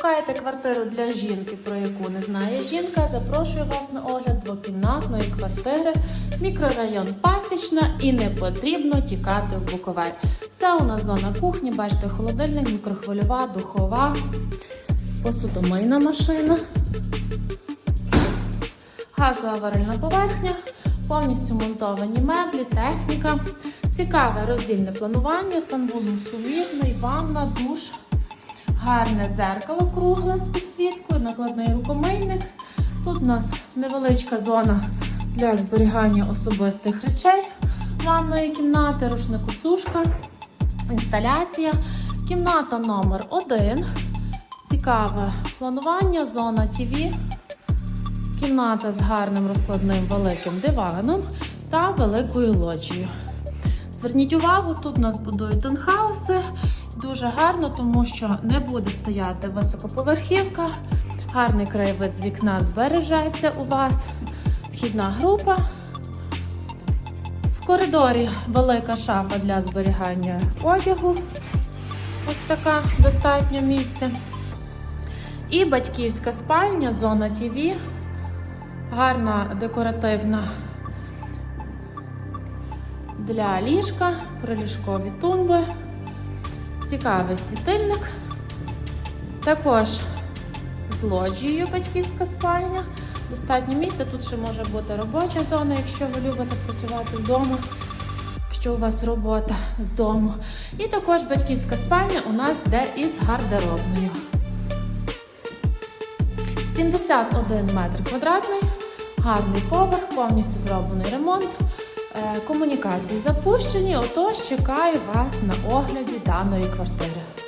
Шукаєте квартиру для жінки, про яку не знає жінка. Запрошую вас на огляд двокімнатної квартири, мікрорайон Пасічна і не потрібно тікати в Буковель. Це у нас зона кухні, бачите, холодильник, мікрохвильова, духова, посудомийна машина, газова варильна поверхня, повністю монтовані меблі, техніка. Цікаве роздільне планування, санвузол суміжний, ванна, душ. Гарне дзеркало кругле з підсвіткою, накладний рукомийник. Тут у нас невеличка зона для зберігання особистих речей, ванної кімнати, рушникосушка, інсталяція. Кімната номер 1 Цікаве планування, зона ТВ. Кімната з гарним розкладним великим диваном та великою лоджією. Зверніть увагу, тут у нас будують тонхауси. Дуже гарно, тому що не буде стояти високоповерхівка. Гарний краєвид з вікна збережеться у вас. Вхідна група. В коридорі велика шафа для зберігання одягу. Ось така достатньо місця. І батьківська спальня, зона ТВ. Гарна декоративна для ліжка, приліжкові тумби. Цікавий світильник. Також з лоджією батьківська спальня. Достатньо місця. Тут ще може бути робоча зона, якщо ви любите працювати вдома, якщо у вас робота з дому. І також батьківська спальня у нас йде із гардеробною. 71 метр квадратний, гарний поверх, повністю зроблений ремонт. Е, Комунікації запущені, отож чекаю вас на огляді даної квартири.